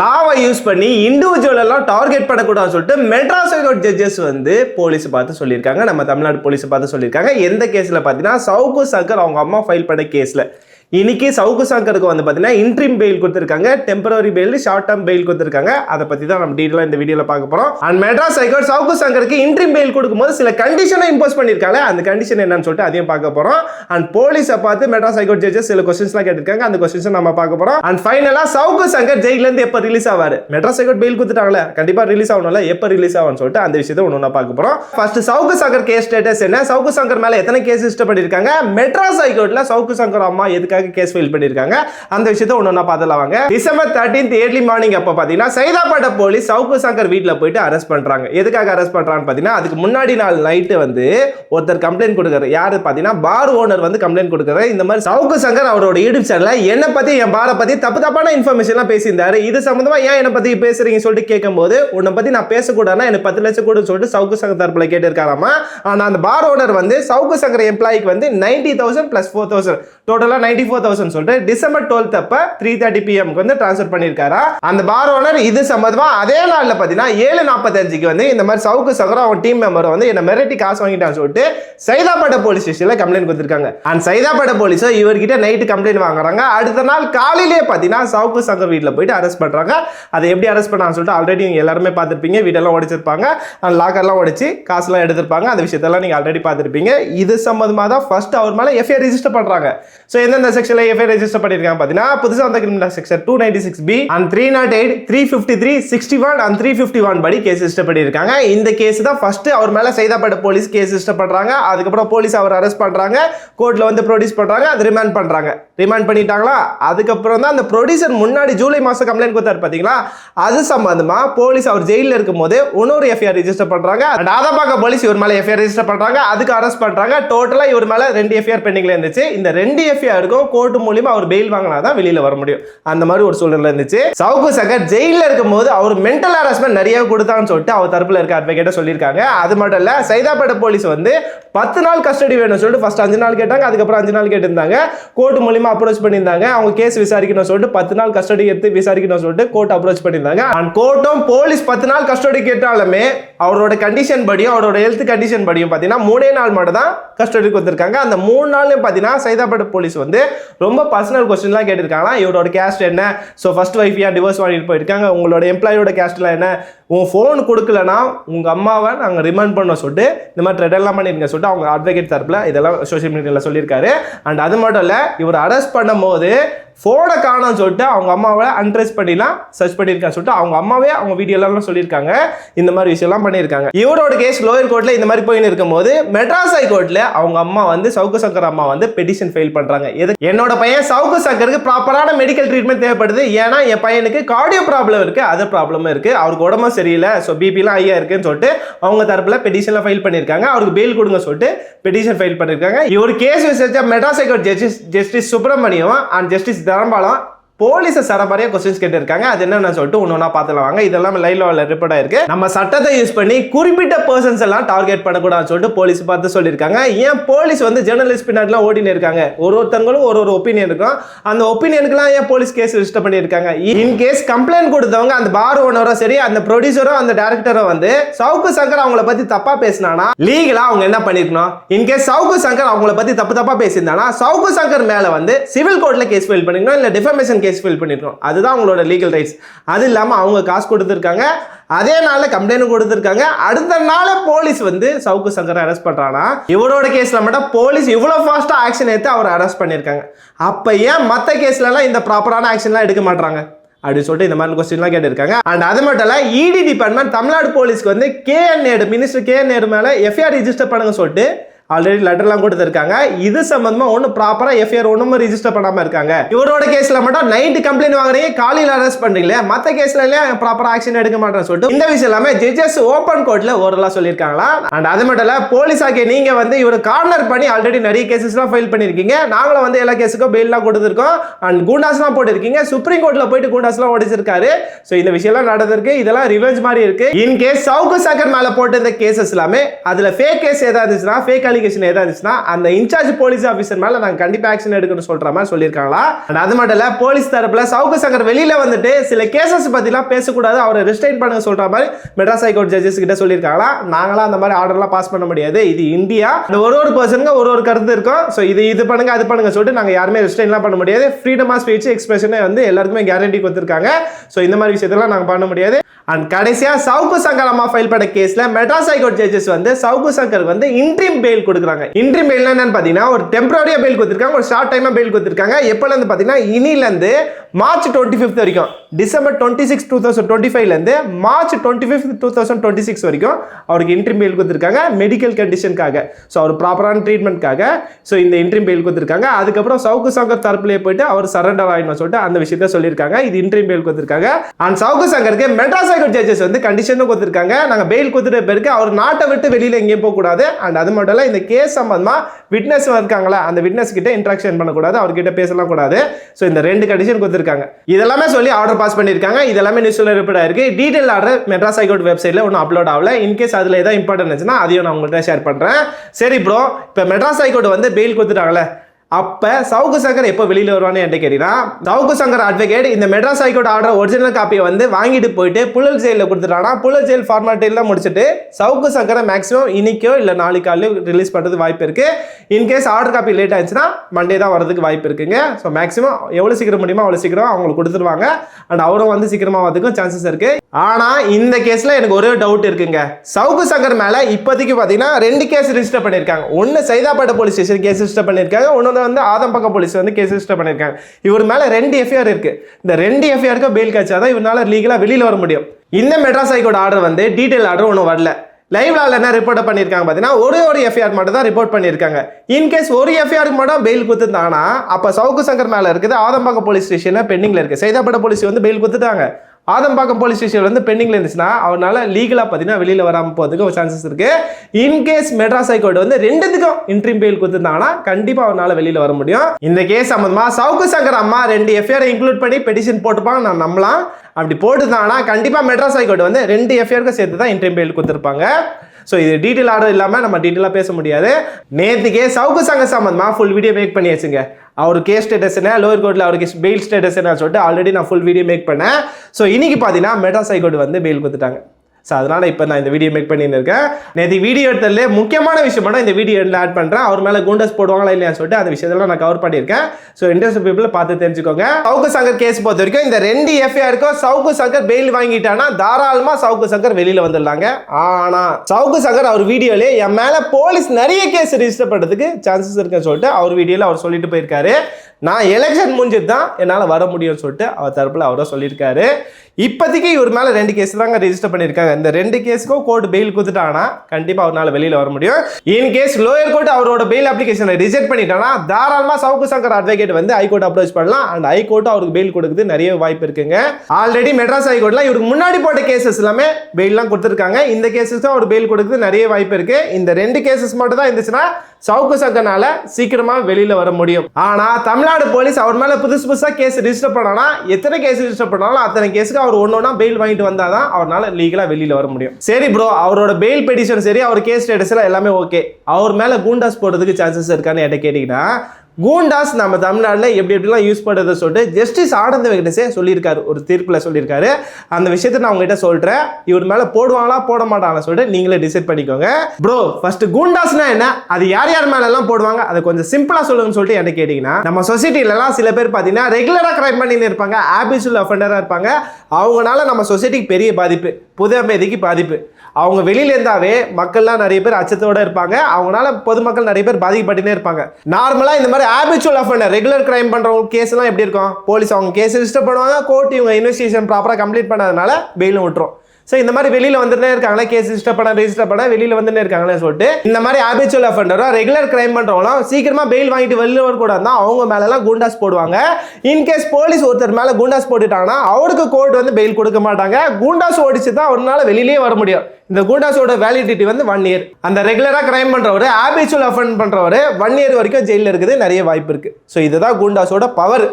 லாவை use பண்ணி individual எல்லாம் target பண்ணக்கூடாதுன்னு சொல்லிட்டு மெட்ராஸ் ஹைகோர்ட் ஜட்ஜஸ் வந்து போலீஸ் பார்த்து சொல்லியிருக்காங்க. நம்ம தமிழ்நாடு போலீஸ் பார்த்து சொல்லியிருக்காங்க. எந்த கேஸில் பார்த்தீங்கன்னா சவுக்கு சங்கர் அவங்க அம்மா ஃபைல் பண்ண கேஸில் இன்னைக்கு சவுக்கு சங்கருக்கு வந்து பார்த்தீங்கன்னா இன்ட்ரீம் பெயில் கொடுத்துருக்காங்க. Temporary bail short term bail கொடுத்துருக்காங்க. அதை பற்றி தான் நம்ம டீட்டெயிலாக இந்த வீடியோவில் பார்க்க போகிறோம் அண்ட் மெட்ராஸ் ஹைகோர்ட் சவுக்கு சங்கருக்கு இன்ட்ரீம் பெயில் கொடுக்கும்போது சில கண்டிஷனை இம்போஸ் பண்ணியிருக்காங்க. அந்த கண்டிஷன் என்னன்னு சொல்லிட்டு அதையும் பார்க்க போகிறோம் அண்ட் போலீஸை பார்த்து மெட்ராஸ் ஹைகோர்ட் ஜட்ஜஸ் சில கொஸ்டின்ஸ்லாம் கேட்டிருக்காங்க. அந்த கொஸ்டின்ஸை நம்ம பார்க்க போகிறோம் அண்ட் ஃபைனலாக சவுக்கு சங்கர் ஜெயிலேருந்து எப்போ ரிலீஸ் ஆவார்? மெட்ராஸ் ஹைகோர்ட் பெயில் கொடுத்துட்டாங்களே கண்டிப்பாக ரிலீஸ் ஆகணும்ல. எப்போ ரிலீஸ் ஆகும்னு சொல்லிட்டு அந்த விஷயத்தை ஒன்று ஒன்றா பார்க்க போகிறோம் first Savukku Shankar case status என்ன? சவுக்கு சங்கர் மேலே எத்தனை கேஸ் ரிஜிஸ்டர் பண்ணியிருக்காங்க மெட்ராஸ் ஹைகோர்ட்டில் சவுக்கு சங்கர் அம்மா எதுக்காக கேஸ் ஃபைல் பண்ணியிருக்காங்க. அந்த விஷயத்தை ஒன்று ஒன்றா பார்த்துலாம் வாங்க. டிசம்பர் தேர்ட்டீன்த் ஏர்லி மார்னிங் அப்போ பார்த்தீங்கன்னா சைதாப்பேட்டை போலீஸ் சவுக்கு சங்கர் வீட்டில் போயிட்டு அரெஸ்ட் பண்ணுறாங்க எதுக்காக அரெஸ்ட் பண்ணுறான்னு பார்த்தீங்கன்னா அதுக்கு முன்னாடி நாள் நைட்டு வந்து ஒருத்தர் கம்ப்ளைண்ட் கொடுக்குற யார் பார்த்தீங்கன்னா பார் ஓனர் வந்து கம்ப்ளைண்ட் கொடுக்குற இந்த மாதிரி சவுக்கு சங்கர் அவரோட யூடியூப் சேனலில் என்னை பற்றி என் பாரை பற்றி தப்பு தப்பான இன்ஃபர்மேஷன்லாம் பேசியிருந்தாரு. இது சம்மந்தமாக ஏன் என்னை பற்றி பேசுறீங்க சொல்லிட்டு கேட்கும்போது உன்னை பற்றி நான் பேசக்கூடாதுன்னா எனக்கு பத்து லட்சம் கூட சொல்லிட்டு சவுக்கு சங்கர் தரப்புல கேட்டிருக்காராமா? ஆனால் அந்த பார் ஓனர் வந்து சவுக்கு சங்கர் எம்ப்ளாய்க்கு வந்து ninety thousand plus four thousand டோட்டலாக நைன்டி ஃபோர் தௌசண்ட் சொல்லிட்டு டிசம்பர் டுவெல்த் அப்போ த்ரீ தேர்ட்டி பிஎம்க்கு வந்து ட்ரான்ஸ்ஃபர் பண்ணியிருக்காரா? அந்த பார் ஓனர் இது சம்மந்தமா அதே நாளில் பார்த்தீங்கன்னா ஏழு நாற்பத்தஞ்சுக்கு வந்து இந்த மாதிரி சவுக்கு சங்கர் அவன் டீம் மெம்பர் வந்து என்ன மிரட்டி காசு வாங்கிட்டான்னு சொல்லிட்டு சைதாப்பேட்டை போலீஸ் ஸ்டேஷனில் கம்ப்ளைண்ட் கொடுத்துருக்காங்க. அண்ட் சைதாப்பேட்டை போலீஸோ இவர்கிட்ட நைட்டு கம்ப்ளைண்ட் வாங்குறாங்க. அடுத்த நாள் காலையிலேயே பார்த்தீங்கன்னா சவுக்கு சங்கர் வீட்டில் போயிட்டு அரெஸ்ட் பண்ணுறாங்க அதை எப்படி அரெஸ்ட் பண்ணான்னு சொல்லிட்டு ஆல்ரெடி நீங்கள் எல்லாருமே பார்த்துருப்பீங்க. வீடெல்லாம் உடைச்சிருப்பாங்க. அண்ட் லாக்கர்லாம் உடைச்சி காசுலாம் எடுத்திருப்பாங்க. அந்த விஷயத்தெல்லாம் நீங்கள் ஆல்ரெடி பார்த்துருப்பீங்க. இது சம்மந்தமாக தான் ஃபர்ஸ்ட் அவர் மேலே எஃப்ஐஆர் ரிஜிஸ்டர் பண்ணுறாங்க ஸோ எந்தெந்த செக்ஷனில் எஃப்ஐஆர் ரெஜிஸ்டர் பண்ணியிருக்காங்க பார்த்தீங்கன்னா புதுசாக வந்த criminal section two ninety six B and three nought eight three fifty three sixty one and three fifty one படி கேஸ் ரெஜிஸ்டர் பண்ணியிருக்காங்க இந்த கேஸ் தான் ஃபர்ஸ்ட் அவர் மேலே செய்தப்பட்ட போலீஸ் கேஸ் ரெஜிஸ்டர் பண்ணுறாங்க அதுக்கப்புறம் போலீஸ் அவர் அரெஸ்ட் பண்ணுறாங்க கோர்ட்டில் வந்து ப்ரொடியூஸ் பண்ணுறாங்க அது ரிமாண்ட் பண்ணுறாங்க ரிமாண்ட் பண்ணிட்டாங்களா? அதுக்கப்புறம் தான் அந்த ப்ரொடியூசர் முன்னாடி ஜூலை மாதம் கம்ப்ளைண்ட் கொடுத்தாரு பார்த்தீங்களா அது சம்பந்தமா போலீஸ் அவர் ஜெயிலில் இருக்கும்போது இன்னொரு எஃப்ஐஆர் ரெஜிஸ்டர் பண்ணுறாங்க ஆதம்பாக்கம் போலீஸ் இவர் மேலே எஃப்ஐஆர் ரெஜிஸ்டர் பண்ணுறாங்க அதுக்கு அரெஸ்ட் பண்ணுறாங்க டோட்டலாக இவர் மேலே ரெண்டு எஃப்ஐஆர் பெண்டிங்கில் இருந்துச்சு. இந்த ரெண்டு எஃப்ஐஆருக்கும் கோர்ட் மூலியமா அவர் பெயில் வாங்கினா தான் வெளியில் வர முடியும். அந்த மாதிரி ஒரு சூழ்நிலை இருந்துச்சு. சவுக்கு சகர் ஜெயிலில் இருக்கும்போது அவர் மென்டல் ஹராஸ்மெண்ட் நிறைய கொடுத்தான்னு சொல்லிட்டு அவர் தரப்புல இருக்க அட்வொகேட்டை சொல்லியிருக்காங்க. அது மட்டும் இல்லை சைதாப்பேட்டை போலீஸ் வந்து பத்து நாள் கஸ்டடி வேணும்னு சொல்லிட்டு ஃபர்ஸ்ட் அஞ்சு நாள் கேட்டாங்க. அதுக்கப்புறம் அஞ்சு நாள் கேட்டிருந்தாங்க. கோர்ட் மூலியமா அப்ரோச் பண்ணியிருந்தாங்க. அவங்க கேஸ் விசாரிக்கணும் சொல்லிட்டு பத்து நாள் கஸ்டடி எடுத்து விசாரிக்கணும் சொல்லிட்டு கோர்ட் அப்ரோச் பண்ணியிருந்தாங்க. அண்ட் கோர்ட்டும் போலீஸ் பத்து நாள் கஸ்டடி கேட்டாலுமே அவரோட கண்டிஷன் படியும் அவரோட ஹெல்த் கண்டிஷன் படியும். பார்த்தீங்கன்னா மூணே நாள் மட்டும் தான் கஸ்டடி கொடுத்துருக்காங்க. அந்த மூணு நாள்லையும் பார்த்தீங்கன்னா சைதாப்பேட்டை போலீஸ் வந்து ரொம்ப பர்சனல் கொஸ்டின்லாம் கேட்டிருக்காங்களா இவரோட கேஸ்ட் என்ன? ஸோ ஃபர்ஸ்ட் ஏன் டிவோர்ஸ் வாங்கிட்டு போயிருக்காங்க? உங்களோட எம்ப்ளாயோட கேஸ்ட்லாம் என்ன? உன் ஃபோன் கொடுக்கலனா உங்கள் அம்மாவை நாங்கள் ரிமைண்ட் பண்ண சொல்லிட்டு இந்த மாதிரி ட்ரெடெல்லாம் பண்ணிருங்க சொல்லிட்டு அவங்க அட்வொகேட் தரப்பில் இதெல்லாம் சோஷியல் மீடியாவில் சொல்லியிருக்காரு. அண்ட் அது மட்டும் இல்லை இவர் அரெஸ்ட் பண்ணும்போது ஃபோனை காணோம்னு சொல்லிட்டு அவங்க அம்மாவை அன்ட்ரெஸ் பண்ணிலாம் சர்ச் பண்ணியிருக்கான்னு சொல்லிட்டு அவங்க அம்மாவே அவங்க வீடியோலாம் சொல்லியிருக்காங்க. இந்த மாதிரி விஷயம்லாம் பண்ணியிருக்காங்க. இவரோட கேஸ் லோயர் கோர்ட்டில் இந்த மாதிரி போயின்னு இருக்கும்போது மெட்ராஸ் ஹைகோர்ட்டில் அவங்க அம்மா வந்து சவுக்கு சங்கர் அம்மா வந்து பெட்டிஷன் ஃபைல் பண்ணுறாங்க எது என்னோட பையன் சவுக்கு சங்கருக்கு ப்ராப்பரான மெடிக்கல் ட்ரீட்மெண்ட் தேவைப்படுது. ஏன்னா என் பையனுக்கு கார்டியோ ப்ராப்ளம் இருக்குது அது ப்ராப்ளமும் இருக்குது அவருக்கு உடம்பு சரியில்லை. ஸோ பிபிலாம் ஐயா இருக்குன்னு சொல்லிட்டு அவங்க தரப்பில் பெட்டிஷனில் ஃபைல் பண்ணியிருக்காங்க. அவருக்கு பெயில் கொடுங்க சொல்லிட்டு பெட்டிஷன் ஃபைல் பண்ணியிருக்காங்க. இவர் கேஸ் விசாரிச்சா Madras high court justice justice Subramaniam and justice Dharampalam போலீஸை சரமாரியா கொஸ்டின்ஸ் கேட்டிருக்காங்க. அது என்னன்னு சொல்லிட்டு ஒன்று ஒன்றா பார்த்துலாம் வாங்க. இதெல்லாம் லைவ்ல ரிப்போர்ட் ஆயிருக்கு நம்ம சட்டத்தை யூஸ் பண்ணி குறிப்பிட்ட பர்சன்ஸ் எல்லாம் டார்கெட் பண்ணக்கூடாதுன்னு சொல்லிட்டு போலீஸ் பார்த்து சொல்லியிருக்காங்க. ஏன் போலீஸ் வந்து ஜெர்னலிஸ்ட் பின்னாடிலாம் ஓடினு இருக்காங்க? ஒரு ஒருத்தவங்களும் ஒரு ஒரு ஒப்பீனியன் இருக்கும். அந்த ஒப்பீனியனுக்குலாம் ஏன் போலீஸ் கேஸ் ரிஜிஸ்டர் பண்ணியிருக்காங்க? இன் கேஸ் கம்ப்ளைண்ட் கொடுத்தவங்க அந்த பார் ஓனரோ சரி அந்த ப்ரொடியூசரோ அந்த டேரக்டரோ வந்து சவுக்கு சங்கர் அவங்கள பத்தி தப்பா பேசினானா? லீகலா அவங்க என்ன பண்ணிருக்கணும்? இன் கேஸ் சவுக்கு சங்கர் அவங்கள பத்தி தப்பு தப்பா பேசியிருந்தானா? சவுக்கு சங்கர் மேல வந்து சிவில் கோர்ட்ல கேஸ் ஃபைல் பண்ணிக்கணும் இல்ல டிஃபமேஷன் கேஸ் ஃபில் பண்ணிருக்கோம். அதுதான் அவங்களோட லீகல் ரைட்ஸ் அது இல்லாமல் அவங்க காசு கொடுத்துருக்காங்க. அதே நாளில் கம்ப்ளைண்ட் கொடுத்துருக்காங்க. அடுத்த நாள் போலீஸ் வந்து சவுக்கு சங்கரை அரெஸ்ட் பண்றானா? இவரோட கேஸ்ல மட்டும் போலீஸ் இவ்வளோ ஃபாஸ்ட்டாக ஆக்ஷன் எடுத்து அவரை அரெஸ்ட் பண்ணியிருக்காங்க அப்போ ஏன் மற்ற கேஸ்லலாம் இந்த ப்ராப்பரான ஆக்ஷன்லாம் எடுக்க மாட்டாங்க அப்படின்னு சொல்லிட்டு இந்த மாதிரி கொஸ்டின்லாம் கேட்டிருக்காங்க. அண்ட் அது மட்டும் இல்லை இடி டிபார்ட்மெண்ட் தமிழ்நாடு போலீஸ்க்கு வந்து கேஎன் நேடு மினிஸ்டர் கேஎன் நேரு மேலே எஃப்ஐஆர் ரிஜிஸ்டர் பண்ணுங்க சொல்லிட்டு ஆல்ரெடி லெட்டர்லாம் கொடுத்துருக்காங்க இது சம்பந்தமா ஒன்றும் ப்ராப்பராக எஃப்ஐஆர் ஒன்றும் ரிஜிஸ்டர் பண்ணாமல் இருக்காங்க. இவரோட கேஸில் மட்டும் நைட்டு கம்ப்ளைண்ட் வாங்குறீங்க காலையில் அரெஸ்ட் பண்ணுறீங்களே மற்ற கேஸ்ல ப்ராப்பராக ஆக்ஷன் எடுக்க மாட்டேன்னு சொல்லிட்டு இந்த விஷயம் எல்லாமே ஜட்ஜஸ் ஓப்பன் கோர்ட்டில் ஓரலாக சொல்லியிருக்காங்களா? அண்ட் அது மட்டும் இல்லை போலீஸாக்கே நீங்கள் வந்து இவர் கார்னர் பண்ணி ஆல்ரெடி நிறைய கேசஸ்லாம் ஃபைல் பண்ணியிருக்கீங்க. நாங்களும் வந்து எல்லா கேஸுக்கும் பெயிலாம் கொடுத்துருக்கோம். அண்ட் கூண்டாஸ்லாம் போட்டிருக்கீங்க. சுப்ரீம் கோர்ட்டில் போயிட்டு கூண்டாஸ்லாம் உடைச்சிருக்காரு ஸோ இந்த விஷயம்லாம் நடந்திருக்கு. இதெல்லாம் ரிவெஞ்ச் மாதிரி இருக்கு. இன் கேஸ் சவுக்கு சாக்கர் மேலே போட்டு இந்த கேசஸ் எல்லாமே அதில் ஃபேக் கேஸ் ஏதாவது இருந்துச்சுன்னா ஃபேக் அலிகேஷன் எதாவது இருந்துச்சுன்னா அந்த இன்சார்ஜ் போலீஸ் ஆஃபீஸர் மேல நாங்க கண்டிப்பா ஆக்ஷன் எடுக்கணும்னு சொல்ற மாதிரி சொல்லியிருக்காங்களா? And அது மட்டும் இல்ல போலீஸ் தரப்புல சவுக்கு சங்கர் வெளியில வந்துட்டு சில கேசஸ் பத்திலாம் பேசக்கூடாது அவரை ரெஸ்ட்ரைன் பண்ணுங்க சொல்ற மாதிரி மெட்ராஸ் ஹைகோர்ட் ஜட்ஜஸ் கிட்ட சொல்லியிருக்காங்களா? நாங்களாம் அந்த மாதிரி ஆர்டர்லாம் பாஸ் பண்ண முடியாது. இது இந்தியா. இந்த ஒரு ஒரு பர்சனுக்கு ஒரு ஒரு கருத்து இருக்கும். ஸோ இது இது பண்ணுங்க அது பண்ணுங்க சொல்லிட்டு நாங்க யாருமே ரெஸ்ட்ரைன்லாம் பண்ண முடியாது. ஃப்ரீடம் ஆஃப் ஸ்பீச் எக்ஸ்பிரஷனே வந்து எல்லாருக்குமே கேரண்டி கொடுத்துருக்காங்க. ஸோ இந்த மாதிரி விஷயத்தெல்லாம் நாங்க பண்ண முடியாது. அண்ட் கடைசியா சவுக்கு சங்கர் அம்மா ஃபைல் பண்ண கேஸ்ல மெட்ராஸ் ஹைகோர்ட் ஜட்ஜஸ் வந்து சவுக்கு சங்கர் வந்து இன்ட்ரீம் பெயில் கொடுக்குறாங்க. இன்ட்ரி பெயில் என்னன்னு பார்த்தீங்கன்னா ஒரு டெம்பரரியா பெயில் கொடுத்துருக்காங்க ஒரு ஷார்ட் டைமா பெயில் கொடுத்துருக்காங்க. எப்போல இருந்து பாத்தீங்கன்னா இனிலிருந்து மார்ச் டுவெண்ட்டி ஃபிஃப்த் வரைக்கும் December twenty six two thousand twenty ஃபைவ்ல இருந்து March twenty fifth two thousand twenty six வரைக்கும் அவருக்கு இன்ட்ரி பெயில் கொடுத்துருக்காங்க மெடிக்கல் கண்டிஷனுக்காக ஸோ அவர் ப்ராப்பரான ட்ரீட்மெண்ட்காக ஸோ இந்த இன்ட்ரி பெயில் கொடுத்துருக்காங்க. அதுக்கப்புறம் சவுக்கு சங்கர் தரப்புலேயே போயிட்டு அவர் சரண்டர் ஆயிடணும் சொல்லிட்டு அந்த விஷயத்த சொல்லியிருக்காங்க. இது இன்ட்ரீம் பெயில் கொடுத்துருக்காங்க. அண்ட் சவுக்கு சங்கருக்கு மெட்ராஸ் ஹைகோர்ட் ஜட்ஜஸ் வந்து கண்டிஷனும் கொடுத்துருக்காங்க. நாங்கள் பெயில் கொடுத்துட்டு பிறகு அவர் நாட்டை விட்டு வெளியில் எங்கேயும் போகக்கூடாது. அண்ட் அது மட்டும் இல்லை இந்த கேஸ் சம்பந்தமா விட்னஸ் இருக்காங்களா? அந்த விட்னஸ் கிட்ட இன்ட்ராக்ஷன் பண்ணக்கூடாது அவர்கிட்ட பேசலாம் கூடாது. ஸோ இந்த ரெண்டு கண்டிஷன் கொடுத்துருக்காங்க. இதெல்லாமே சொல்லி ஆர்டர் பாஸ் பண்ணியிருக்காங்க. இதெல்லாமே நியூஸ் ரிப்போர்ட் ஆயிருக்கு. Detail order Madras high court வெப்சைட்ல ஒன்றும் அப்லோட் ஆகல. இன்கேஸ் அதில் ஏதாவது இம்பார்ட்டன் இருந்துச்சுன்னா அதையும் நான் உங்கள்கிட்ட ஷேர் பண்ணுறேன் சரி ப்ரோ இப்போ மெட்ராஸ் ஹைகோர்ட் வந்து பெயில் கொடுத்துட்டாங்களே அப்போ சவுக்கு சங்கர் எப்போ வெளியில் வருவான்னு என்கிட்ட கேட்டீங்கன்னா சவுக்கு சங்கர் அட்வொகேட் இந்த மெட்ராஸ் ஹைகோர்ட் ஆர்டர் ஒரிஜினல் காப்பியை வந்து வாங்கிட்டு போயிட்டு புழல் ஜெயிலில் கொடுத்துட்டாங்கன்னா புழல் ஜெயில் ஃபார்மாலிட்டியில் முடிச்சுட்டு சவுக்கு சங்கரை மேக்ஸிமம் இன்னைக்கோ இல்லை நாளைக்கு ரிலீஸ் பண்ணுறது வாய்ப்பு இருக்குது in case order copy late ஆயிடுச்சுன்னா மண்டே தான் வரதுக்கு வாய்ப்பு இருக்குங்க. ஸோ மேக்ஸிமம் எவ்வளோ சீக்கிரம் முடியுமோ அவ்வளோ சீக்கிரம் அவங்களுக்கு கொடுத்துருவாங்க. அண்ட் அவரும் வந்து சீக்கிரமாக வரதுக்கும் சான்சஸ் இருக்குது ஆனால் இந்த கேஸில் எனக்கு ஒரே டவுட் இருக்குங்க. சவுக்கு சங்கர் மேலே இப்போதைக்கு பார்த்தீங்கன்னா ரெண்டு கேஸ் ரிஜிஸ்டர் பண்ணியிருக்காங்க ஒன்று Saidapet police station case register பண்ணியிருக்காங்க ஒன்று வந்து ஆதம்பக்க போலீஸ் வந்து கேஸ் ரிஜிஸ்டர் பண்ணிருக்காங்க இவர் மேலே ரெண்டு எஃப்ஐஆர் இருக்கு. இந்த ரெண்டு எஃப்ஐஆருக்கு பெயில் கிடைச்சாதான் இவரால லீகலாக வெளியில வர முடியும். இந்த மெட்ராஸ் ஹைகோர்ட் ஆர்டர் வந்து டீட்டெயில் ஆர்டர் ஒன்றும் வரல. லைவ்லால என்ன ரிப்போர்ட் பண்ணியிருக்காங்க பார்த்தீங்கன்னா ஒரே ஒரு எஃப்ஐஆர் மட்டும் தான் ரிப்போர்ட் பண்ணியிருக்காங்க. இன்கேஸ் ஒரு எஃப்ஐஆருக்கு மட்டும் பெயில் கொடுத்துருந்தாங்கன்னா அப்போ சவுக்கு சங்கர் மேலே இருக்குது ஆதம்பாக்கம் போலீஸ் ஸ்டேஷனில் பெண்டிங்கில் இருக்குது சைதாப்பேட்டை போலீஸ் வந்து பெயில் கொடுத்துட்டாங்க. ஆதம்பாக்கம் போலீஸ் ஸ்டேஷன் வந்து பெண்டிங்கில் இருந்துச்சுன்னா அவனால லீகலாக பார்த்தீங்கன்னா வெளியில் வராமல் போகிறதுக்கு ஒரு சான்சஸ் இருக்குது இன்கேஸ் மெட்ராஸ் ஹைகோர்ட் வந்து ரெண்டுத்துக்கும் இன்ட்ரீம் பெயில் கொடுத்துருந்தாங்கன்னா கண்டிப்பாக அவனால் வெளியில் வர முடியும். இந்த கேஸ் சம்மந்தமாக சவுக்கு சங்கர் அம்மா ரெண்டு எஃப்ஐஆர் இன்க்ளூட் பண்ணி பெட்டிஷன் போட்டுப்பாங்க நான் நம்பலாம். அப்படி போட்டுருந்தாங்கன்னா கண்டிப்பாக மெட்ராஸ் ஹைகோர்ட் வந்து ரெண்டு எஃப்ஐஆருக்கும் சேர்த்து தான் இன்ட்ரீம் பெயில் கொடுத்துருப்பாங்க. ஸோ இது டீட்டெயில் ஆர்டர் இல்லாமல் நம்ம டீட்டெயிலாக பேச முடியாது. நேற்றுக்கே சவுக்கு சங்க சம்பந்தமாக ஃபுல் வீடியோ மேக் பண்ணியாச்சுங்க. அவர் கேஸ் ஸ்டேட்டஸ் என்ன லோயர் கோர்ட்டில் அவருக்கு பெயில் ஸ்டேட்டஸ் என்ன சொல்லிட்டு ஆல்ரெடி நான் ஃபுல் வீடியோ மேக் பண்ணேன். ஸோ இன்னைக்கு பார்த்தீங்கன்னா மெட்ராஸ் ஹைகோர்ட் வந்து பெயில் கொடுத்துட்டாங்க. ஸோ அதனால் இப்போ நான் இந்த வீடியோ மேக் பண்ணிட்டு இருக்கேன். நேற்று வீடியோ எடுத்ததுல முக்கியமான விஷயம் மட்டும் இந்த வீடியோ ஆட் பண்ணுறேன் அவர் மேலே குண்டஸ் போடுவாங்களா இல்லையான்னு சொல்லிட்டு அந்த விஷயத்தெல்லாம் நான் கவர் பண்ணியிருக்கேன். ஸோ இன்ட்ரெஸ்ட் பீப்புள் பார்த்து தெரிஞ்சுக்கோங்க. சவுக்கு சங்கர் கேஸ் பொறுத்த வரைக்கும் இந்த ரெண்டு எஃப்ஐஆருக்கும் சவுக்கு சங்கர் பெயில் வாங்கிட்டானா தாராளமாக சவுக்கு சங்கர் வெளியில் வந்துடலாங்க. ஆனால் சவுக்கு சங்கர் அவர் வீடியோலே என் மேலே போலீஸ் நிறைய கேஸ் ரிஜிஸ்டர் பண்ணுறதுக்கு சான்சஸ் இருக்குன்னு சொல்லிட்டு அவர் வீடியோவில் அவர் சொல்லிட்டு போயிருக்காரு. நான் எலெக்ஷன் முடிஞ்சது தான் என்னால் வர முடியும்னு சொல்லிட்டு அவர் தரப்பில் அவரோ சொல்லியிருக்காரு. இப்போதைக்கு இவர் மேலே ரெண்டு கேஸ் தாங்க ரிஜிஸ்டர் பண்ணியிருக்காங்க. இந்த ரெண்டு கேஸுக்கும் கோர்ட் பெயில் கொடுத்துட்டாங்கன்னா கண்டிப்பாக அவரால் வெளியில் வர முடியும். இன் கேஸ் லோயர் கோர்ட் அவரோட பெயில் அப்ளிகேஷனை ரிஜெக்ட் பண்ணிட்டானா தாராளமாக சவுக்கு சங்கர் அட்வொகேட் வந்து ஹைகோர்ட் அப்ரோச் பண்ணலாம். அண்ட் ஹைகோர்ட் அவருக்கு பெயில் கொடுக்குறது நிறைய வாய்ப்பு இருக்குங்க. ஆல்ரெடி மெட்ராஸ் ஹைகோர்ட்லாம் இவருக்கு முன்னாடி போட்ட கேசஸ் எல்லாமே பெயில்லாம் கொடுத்துருக்காங்க. இந்த கேசஸ்க்கும் அவர் பெயில் கொடுக்குறது நிறைய வாய்ப்பு இருக்குது இந்த ரெண்டு கேசஸ் மட்டும் தான் இருந்துச்சுன்னா சவுக்கு சங்கனால சீக்கிரமா வெளியில வர முடியும். ஆனா தமிழ்நாடு போலீஸ் அவர் மேல புதுசு புதுசா கேஸ் ரிஜிஸ்டர் பண்ணனா எத்தனை கேஸ் ரிஜிஸ்டர் பண்ணாலும் அத்தனை கேஸுக்கு அவர் ஒன்னொன்னா பெயில் வாங்கிட்டு வந்தாதான் அவரால் லீகலா வெளியில வர முடியும். சரி ப்ரோ அவரோட பெயில் பெடிஷன் சரி அவர் கேஸ் ஸ்டேட்டஸ் எல்லாமே ஓகே அவர் மேல கூண்டாஸ் போடுறதுக்கு சான்சஸ் இருக்கான்னு என்கிட்ட கேட்டீங்கன்னா கூண்டாஸ் நம்ம தமிழ்நாட்டில் எப்படி எப்படிலாம் யூஸ் பண்ணுறதை சொல்லிட்டு ஜஸ்டிஸ் ஆனந்த வெங்கடேசே சொல்லியிருக்காரு. ஒரு தீர்ப்பில் சொல்லியிருக்காரு. அந்த விஷயத்தை நான் உங்ககிட்ட சொல்கிறேன் இவர் மேலே போடுவாங்களா போட மாட்டாங்களா சொல்லிட்டு நீங்களே டிசைட் பண்ணிக்கோங்க. ப்ரோ ஃபர்ஸ்ட் கூண்டாஸ்னா என்ன? அது யார் யார் மேலெல்லாம் போடுவாங்க? அதை கொஞ்சம் சிம்பிளாக சொல்லுங்கன்னு சொல்லிட்டு என்ன கேட்டிங்கன்னா நம்ம சொசைட்டிலலாம் சில பேர் பார்த்தீங்கன்னா ரெகுலராக கிரைம் பண்ணின்னு இருப்பாங்க. ஆபிசுல் அஃபண்டராக இருப்பாங்க. அவங்களால நம்ம சொசைட்டிக்கு பெரிய பாதிப்பு புது அமைதிக்கு பாதிப்பு. அவங்க வெளியில இருந்தாவே மக்கள்லாம் நிறைய பேர் அச்சத்தோட இருப்பாங்க. அவங்களால பொதுமக்கள் நிறைய பேர் பாதிக்கப்பட்டுனே இருப்பாங்க. நார்மலா இந்த மாதிரி ஆபிச்சுவல் அஃபண்டர் ரெகுலர் கிரைம் பண்றவங்க கேஸ் எல்லாம் எப்படி இருக்கும்? போலீஸ் அவங்க கேஸ் ரிஜிஸ்டர் பண்ணுவாங்க கோர்ட் இவங்க இன்வெஸ்டிகேஷன் ப்ராப்பரா கம்ப்ளீட் பண்ணாதனால பெயிலும் விட்டுரும். ஸோ இந்த மாதிரி வெளியில் வந்துட்டே இருக்காங்களே கேஸ் ரிஜிஸ்டர் பண்ண ரெஜிஸ்டர் பண்ண வெளியில் வந்துட்டே இருக்காங்களே சொல்லிட்டு இந்த மாதிரி ஆபிச்சுவல் அஃபண்டரோ ரெகுலர் கிரைம் பண்ணுறவங்களும் சீக்கிரமாக பெயில் வாங்கிட்டு வெளியில் வரக்கூடாது தான் அவங்க மேலலாம் குண்டாஸ் போடுவாங்க. இன்கேஸ் போலீஸ் ஒருத்தர் மேலே குண்டாஸ் போட்டுட்டாங்கன்னா அவருக்கு கோர்ட் வந்து பெயில் கொடுக்க மாட்டாங்க. குண்டாஸ் ஓடிச்சு தான் அவரால் வெளியிலேயே வர முடியும். இந்த குண்டாஸோட வேலிடிட்டி வந்து ஒன் இயர் அந்த ரெகுலராக கிரைம் பண்ணுறவர் ஆபிச்சுவல் அஃபண்ட் பண்ணுறவர் ஒன் இயர் வரைக்கும் ஜெயிலில் இருக்குது நிறைய வாய்ப்பு இருக்குது ஸோ இதுதான் குண்டாஸோட பவர்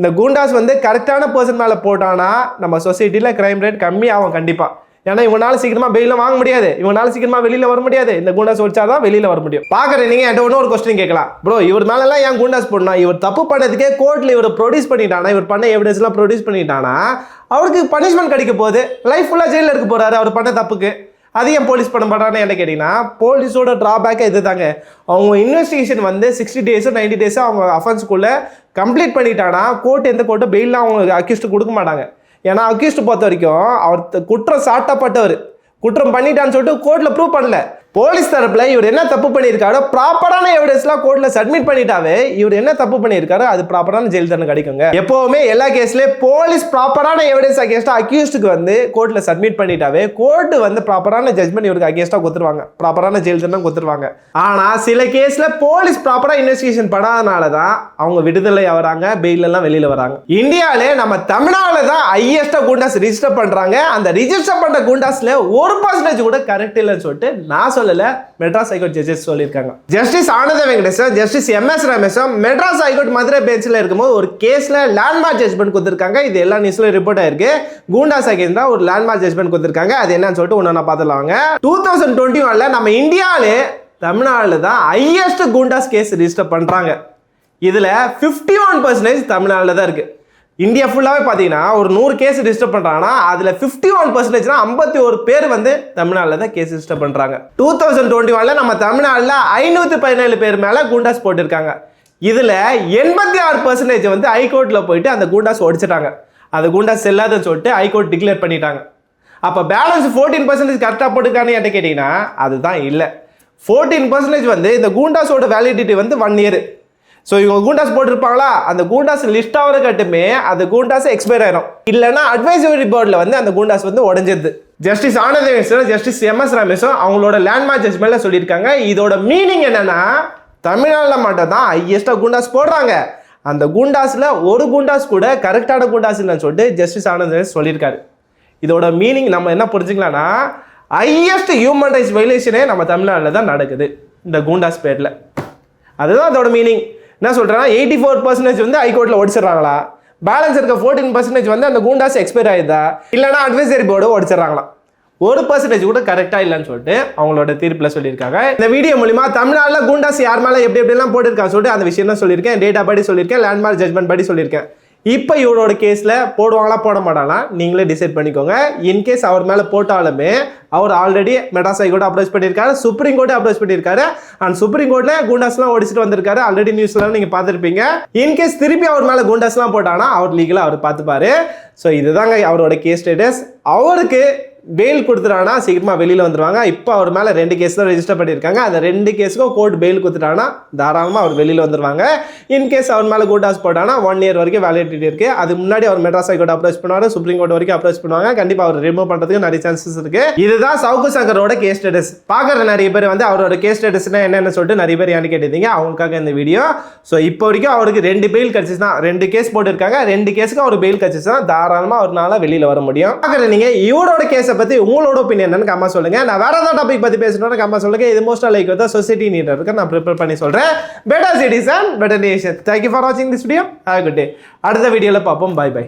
இந்த கூண்டாஸ் வந்து கரெக்டான பர்சன் மேலே போட்டானா நம்ம சொசைட்டியில் கிரைம் ரேட் கம்மியாகும் கண்டிப்பாக ஏன்னா இவனால சீக்கிரமா பெயில வாங்க முடியாது. இவனால சீக்கிரமா வெளியில வர முடியாது. இந்த குண்டாஸ் ஒடிச்சாதான் வெளியில வர முடியும். பாக்குற நீங்க என்கிட்ட ஒன்று ஒரு கொஸ்டின் கேட்கலாம். ப்ரோ இவர் மேல எல்லாம் ஏன் குண்டாஸ் போடணும்? இவர் தப்பு பண்ணதுக்கே கோர்ட்ல இவர் ப்ரொடியூஸ் பண்ணிட்டானா? இவர் பண்ண எவிடன்ஸ் எல்லாம் ப்ரொடியூஸ் பண்ணிட்டானா? அவருக்கு பனிஷ்மெண்ட் கிடைக்க போகுது. லைஃப் ஃபுல்லா ஜெயில இருக்க போறாரு அவர் பண்ண தப்புக்கு. அது ஏன் போலீஸ் பண்ண மாட்டான்னு என்ன கேட்டிங்கன்னா போலீஸோட ட்ராபேக்கே இது தாங்க அவங்க இன்வெஸ்டிகேஷன் வந்து சிக்ஸ்டி டேஸோ நைன்டி டேஸோ அவங்க அஃபென்ஸ்க்குள்ளே கம்ப்ளீட் பண்ணிட்டானா கோர்ட் எந்த கோர்ட்டோ பெயிலாம் அவங்க அக்யூஸ்ட் கொடுக்க மாட்டாங்க. ஏன்னா அக்யூஸ்ட் பொறுத்த வரைக்கும் அவர் குற்றம் சாட்டப்பட்டவர். குற்றம் பண்ணிட்டான்னு சொல்லிட்டு கோர்ட்டில் ப்ரூவ் பண்ணல. போலீஸ் தரப்புல இவர் என்ன தப்பு பண்ணியிருக்காரோ ப்ராப்பரான எவிடன்ஸ்லாம் கோர்ட்ல சப்மிட் பண்ணிட்டாவே இவர் என்ன தப்பு பண்ணியிருக்காரோ அது ப்ராப்பரான ஜெயில் தண்டனை கிடைக்குங்க. எப்போவுமே எல்லா கேஸ்லயும் போலீஸ் ப்ராப்பரான எவிடன்ஸ் அகேன்ஸ்டா அக்யூஸ்டுக்கு வந்து கோர்ட்ல சப்மிட் பண்ணிட்டாவே கோர்ட் வந்து ப்ராப்பரான ஜட்மெண்ட் இவருக்கு அகேன்ஸ்டா கொடுத்துருவாங்க. ப்ராப்பரான ஜெயில் தண்டனை கொடுத்துருவாங்க. ஆனா சில கேஸ்ல போலீஸ் ப்ராப்பராக இன்வெஸ்டிகேஷன் பண்ணாதனால தான் அவங்க விடுதலை ஆகிறாங்க பெயிலெல்லாம் எல்லாம் வெளியில வராங்க. இந்தியாவிலே நம்ம தமிழ்நாடுல தான் ஹையஸ்டா குண்டாஸ் ரிஜிஸ்டர் பண்றாங்க. அந்த ரிஜிஸ்டர் பண்ற குண்டாஸில் ஒரு பர்சன்டேஜ் கூட கரெக்ட் இல்லைன்னு சொல்லிட்டு நான் சொல்லல மெட்ராஸ் ஹைகோர்ட் ஜட்ஜஸ் சொல்லியிருக்காங்க. Justice Anand Venkatesan justice M S Ramesh Madras high court Madurai பெஞ்சில் இருக்கும்போது ஒரு கேஸ்ல லேண்ட்மார்க் ஜட்மெண்ட் கொடுத்துருக்காங்க. இது எல்லா நியூஸ்ல ரிப்போர்ட் ஆயிருக்கு. குண்டாஸ் அகேன்ஸ்ட் தான் ஒரு லேண்ட்மார்க் ஜட்மெண்ட் கொடுத்துருக்காங்க. அது என்னன்னு சொல்லிட்டு ஒன்று பார்த்துலாங்க டூ தௌசண்ட் டுவெண்ட்டி ஒன்ல நம்ம இந்தியாவிலே தமிழ்நாட்டில் தான் ஹையஸ்ட் குண்டாஸ் கேஸ் ரிஜிஸ்டர் பண்றாங்க. இதுல 51% ஒன் பர்சன்டேஜ் தமிழ்நாட்டில் தான் இருக்கு. இந்தியா ஃபுல்லாகவே பார்த்தீங்கன்னா ஒரு நூறு கேஸ் ரிஜிஸ்டர் பண்ணுறாங்கன்னா அதில் ஃபிஃப்டி ஒன் பர்சன்டேஜ்னா ஐம்பத்தி ஒரு பேர் வந்து தமிழ்நாட்டில் தான் கேஸ் ரிஜிஸ்டர் பண்ணுறாங்க டூ தௌசண்ட் டுவெண்ட்டி ஒனில் நம்ம தமிழ்நாட்டில் ஐநூற்றி பதினேழு பேர் மேலே குண்டாஸ் போட்டிருக்காங்க. இதில் எண்பத்தி ஆறு பர்சன்டேஜ் வந்து ஹைகோர்ட்டில் போயிட்டு அந்த குண்டாஸ் ஒடிச்சிட்டாங்க. அந்த குண்டாஸ் செல்லாதுன்னு சொல்லிட்டு ஹைகோர்ட் டிக்ளேர் பண்ணிட்டாங்க. அப்போ பேலன்ஸ் ஃபோர்டீன் பர்சன்டேஜ் கரெக்டாக போட்டுக்கான்னு என்கிட்ட கேட்டிங்கன்னா அதுதான் இல்லை. ஃபோர்டீன் பர்சன்டேஜ் வந்து இந்த குண்டாஸோட வேலிடிட்டி வந்து ஒன் இயர் ஸோ இவங்க கூண்டாஸ் போட்டிருப்பாங்களா? அந்த கூண்டாஸ் லிஸ்ட் ஆகிற கட்டுமே அந்த கூண்டாஸ் எக்ஸ்பயர் ஆயிரும். இல்லைன்னா அட்வைசரி போர்டில் வந்து அந்த கூண்டாஸ் வந்து உடஞ்சிருது. Justice Anand justice M S ரமேஷும் அவங்களோட லேண்ட்மார்க் ஜட்மெண்ட்ல சொல்லியிருக்காங்க. இதோட மீனிங் என்னன்னா தமிழ்நாட்டில் மட்டும் தான் ஹையஸ்டாக குண்டாஸ் போடுறாங்க. அந்த குண்டாஸில் ஒரு குண்டாஸ் கூட கரெக்டான குண்டாஸ் இல்லைன்னு சொல்லிட்டு ஜஸ்டிஸ் ஆனந்த சொல்லியிருக்காரு. இதோட மீனிங் நம்ம என்ன புரிஞ்சுக்கலாம்னா ஹையஸ்ட் ஹியூமன் ரைட்ஸ் வைலேஷனே நம்ம தமிழ்நாட்டில் தான் நடக்குது. இந்த கூண்டாஸ் பேரில். அதுதான் அதோட மீனிங் என்ன சொல்கிறேன்னா எயிட்டி ஃபோர் பர்சன்டேஜ் வந்து ஹைகோர்ட்டில் ஒடிச்சிடுறாங்களா? பேலன்ஸ் இருக்க ஃபோர்டீன் பர்சன்டேஜ் வந்து அந்த கூண்டாஸ் எக்ஸ்பயர் ஆகிதா இல்லைனா அட்வைசரி போர்டு ஒடிச்சிடுறாங்களா? ஒரு பர்சன்டேஜ் கூட கரெக்டாக இல்லைன்னு சொல்லிட்டு அவங்களோட தீர்ப்பில் சொல்லியிருக்காங்க. இந்த வீடியோ மூலிமா தமிழ்நாட்டில் குண்டாஸ் யார் மேலே எப்படி எப்படிலாம் போட்டிருக்காங்க சொல்லிட்டு அந்த விஷயம் தான் சொல்லியிருக்கேன் டேட்டா படி சொல்லியிருக்கேன். லேண்ட்மார்க் ஜட்மெண்ட் படி சொல்லியிருக்கேன். இப்போ இவரோட கேஸில் போடுவாங்களா போட மாட்டாங்களா? நீங்களே டிசைட் பண்ணிக்கோங்க. இன்கேஸ் அவர் மேலே போட்டாலுமே அவர் already Madras high court approach பண்ணியிருக்காரு சுப்ரீம் கோர்ட் அப்ரோச் பண்ணியிருக்காரு. அண்ட் சுப்ரீம் கோர்ட்டில் குண்டாஸ்லாம் ஒடிச்சிட்டு வந்திருக்காரு. ஆல்ரெடி நியூஸ்லாம் நீங்கள் பார்த்துருப்பீங்க. இன்கேஸ் திருப்பி அவர் மேலே குண்டாஸ்லாம் போட்டாங்கன்னா அவர் லீகலாக அவர் பார்த்துப்பாரு. ஸோ இதுதாங்க அவரோட கேஸ் ஸ்டேட்டஸ் அவருக்கு பெயில் கொடுத்துட்டானா சீக்கிரமா வெளியில வந்துருவாங்க. இப்போ அவர் மேல ரெண்டு கேஸ் தான் ரெஜிஸ்டர் பண்ணியிருக்காங்க. அந்த ரெண்டு கேஸுக்கும் கோர்ட் பெயில் கொடுத்துட்டானா தாராளமாக அவர் வெளியில வந்துடுவாங்க இன்கேஸ் அவர் மேல கோட்டாஸ் போட்டானா ஒன் இயர் வரைக்கும் வேலிடிட்டி இருக்கு. அது முன்னாடி அவர் மெட்ராஸ் ஹைகோர்ட் அப்ரோச் பண்ணுவார். சுப்ரீம் கோர்ட் வரைக்கும் அப்ரோச் பண்ணுவாங்க. கண்டிப்பாக அவர் ரிமூவ் பண்ணுறதுக்கு நிறைய சான்சஸ் இருக்கு. இதுதான் சவுக்கு சங்கரோட கேஸ் ஸ்டேட்டஸ் பார்க்குற நிறைய பேர் வந்து அவரோட கேஸ் ஸ்டேட்டஸ்னா என்னன்னு சொல்லிட்டு நிறைய பேர் ஏன்னு கேட்டிருந்தீங்க. அவங்களுக்காக இந்த வீடியோ ஸோ இப்போ வரைக்கும் அவருக்கு ரெண்டு பெயில் கட்சிஸ் தான் ரெண்டு கேஸ் போட்டிருக்காங்க. ரெண்டு கேஸுக்கு அவர் பெயில் கட்சிஸ் தான் தாராளமாக அவர்னால வெளியில் வர முடியும். பார்க்குற நீங்கள் இவரோட கேஸ் பத்தி உங்களோட ஒப்பீனியன் என்னன்னு கம்மா சொல்லுங்க. நான் வேற ஏதாவது டாபிக் பத்தி பேசணும்னு கம்மா சொல்லுங்க. இது மோஸ்ட் லைக் வந்து சொசைட்டி நீட் இருக்கு. நான் ப்ரிப்பேர் பண்ணி சொல்றேன். Better citizen better nation thank you for வாட்சிங் this video have good day அடுத்த வீடியோல பார்ப்போம். By by